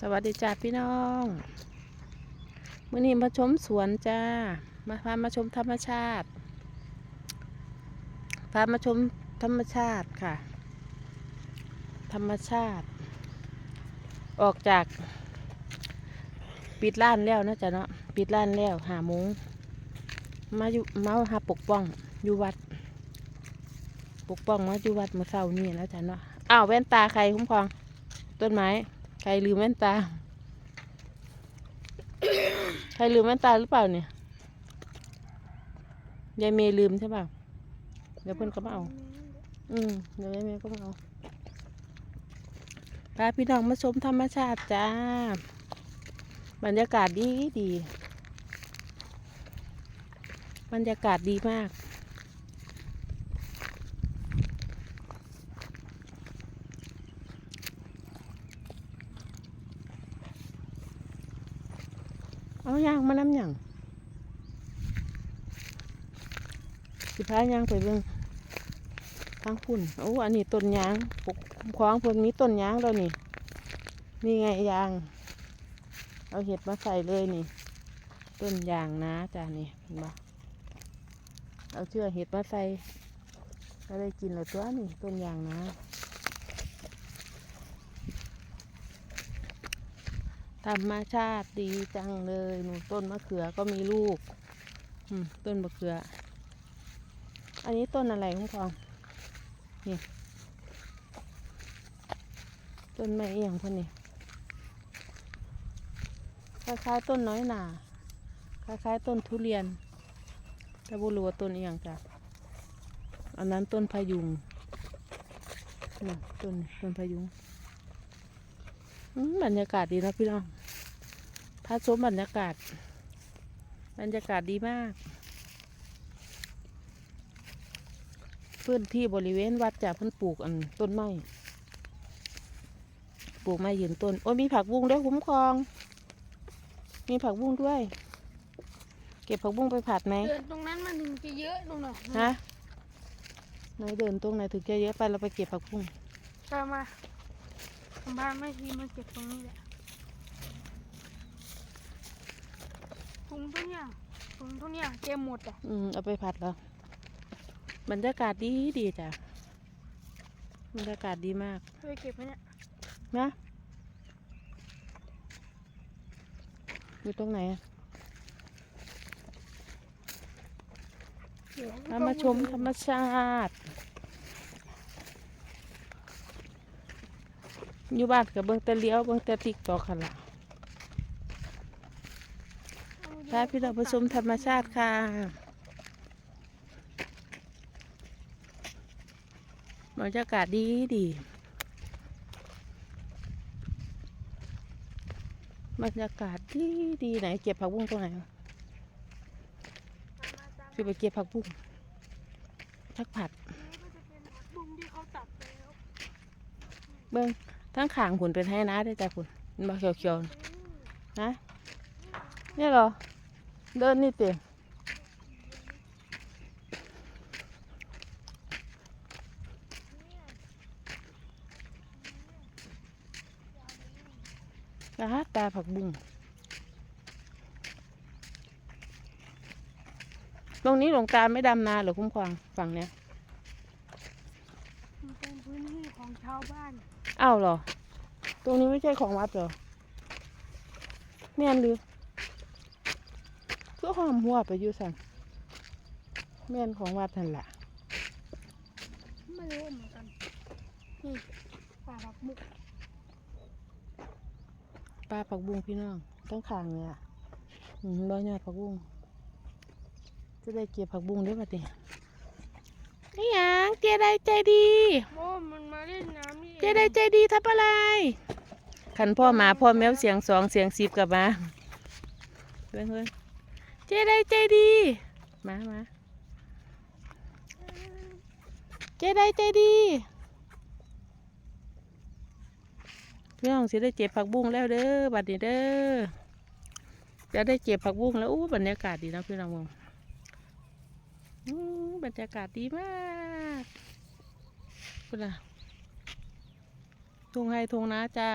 สวัสดีจ้าพี่น้องมื่อนี้มาชมสวนจ้า มาพามาชมธรรมชาติ พามาชมธรรมชาติค่ะ ธรรมชาติ ออกจาก ปิดร้านแล้วนะจ๊ะเนาะ ปิดร้านแล้วหาโมงมาอยู่มาหาปกป้องอยู่วัด ปกป้องมาอยู่วัดเมื่อเช้านี่แล้วจ้ะเนาะ อ้าวแว่นตาใครคุ้มครอง ต้นไม้ ใครลืมแว่นตา ใครลืมแว่นตาหรือเปล่าเนี่ย ยายเมย์ลืมใช่เปล่าเดี๋ยวเพื่อนก็มาเอา อืมเดี๋ยวยายเมย์ก็มาเอาพาพี่น้องมาชมธรรมชาติจ้า บรรยากาศดีดี บรรยากาศดีมาก เอายางมาน้ำหยังสิพายางไปเบิ่งทางพุ่นโอ้อันนี้ต้นยางปกคล้องพิ่นมีต้นยางแล้วนี่นี่ไงยาง เอาเห็ดมาใส่เลยนี่ ต้นยางนะจ้านี่เห็นบ่เอาเชือกเห็ดมาใส่ก็ได้กินแล้วตัวนี่ต้นยางนะ ธรรมชาติดีจังเลยหนูต้นมะเขือก็มีลูกต้นมะเขือ อันนี้ต้นอะไรคุ้มครองนี่ต้นไม้เอียงพ่นนี่คล้ายๆต้นน้อยหนาคล้ายๆต้นทุเรียนแต่บุรู้ว่าต้นเอียงจ้ะอันนั้นต้นพายุงนี่ต้นต้นพายุง บรรยากาศดีนะพี่น้องถ้าชมบรรยากาศ บรรยากาศดีมาก พื้นที่บริเวณวัดจะเพิ่นปลูกอันต้นไม้ ปลูกไม้ยืนต้น โอ้ยมีผักบุ้งด้วยคุ้มครอง มีผักบุ้งด้วย เก็บผักบุ้งไปผัดไหม เดินตรงนั้นมันถึงจะเยอะตรงไหนฮะไหนเดินตรงไหนถึงจะเยอะไปเราไปเก็บผักบุ้งตามมา บ้านไม่ทีมาเก็บตรงนี้แหละถุงทุกอย่างถุงทุกอย่างเก็บหมดอะอืมเอาไปผัดแล้วบรรยากาศดีดีจ้ะบรรยากาศดีมากเคยเก็บไหมเนี่ยนะอยู่ตรงไหนอะเดี๋ยวเรามาชมธรรมชาติ อยู่บ้านกับเบิ้งแต่เลี้ยวเบิ้งแต่ติ๊กตอกค่ะล่ะพาพี่เราไปชมธรรมชาติค่ะ บรรยากาศดีดีบรรยากาศดีดีไหนเก็บผักบุ้งตรงไหนคือไปเก็บผักบุ้งชักผัดก็จะเป็นผักบุ้งที่เขาตัดเบิ้ง ทั้งขางผุนเป็นให้นะได้อจ้ะผุนมันมาเขียวๆนะเนี่ยเหรอ เดินนี่เต็มนะฮะตาผักบุ้งตรงนี้หลวงตาไม่ดำนาหรอคุ้มครองฝั่งเนี้ยมันเป็นพื้นที่ของชาวบ้าน อ้าวเหรอ ตรงนี้ไม่ใช่ของวัดเหรอแม่นหรือก็หอมหัวไปอยู่สั่นแม่นของวัดนั่นแหละไม่รู้เหมือนกัน นี่ป่าผักบุ้งปลาผักบุ้งพี่น้อง ต้องขางเนี่ยอืมร้อยยอดผักบุ้งจะได้เก็บผักบุ้งได้ปะเดี๋ย นี่หยังเจไดใจดีโอ้มันมาเล่นน้ำนี่เจไดใจดีทำอะไรขันพ่อหมาพ่อแมวเสียงสองเสียงสิบกลับมาเพื่อนเพื่อนเจไดใจดี มามาเจไดใจดีพี่น้องสิได้เจ็บผักบุ้งแล้วเด้อบัดนี้เด้อจะได้เจ็บผักบุ้งแล้วอู้บรรยากาศดีนะพี่น้องมองอู้ บรรยากาศดีมากคุณอะทงไฮทงนะจ้า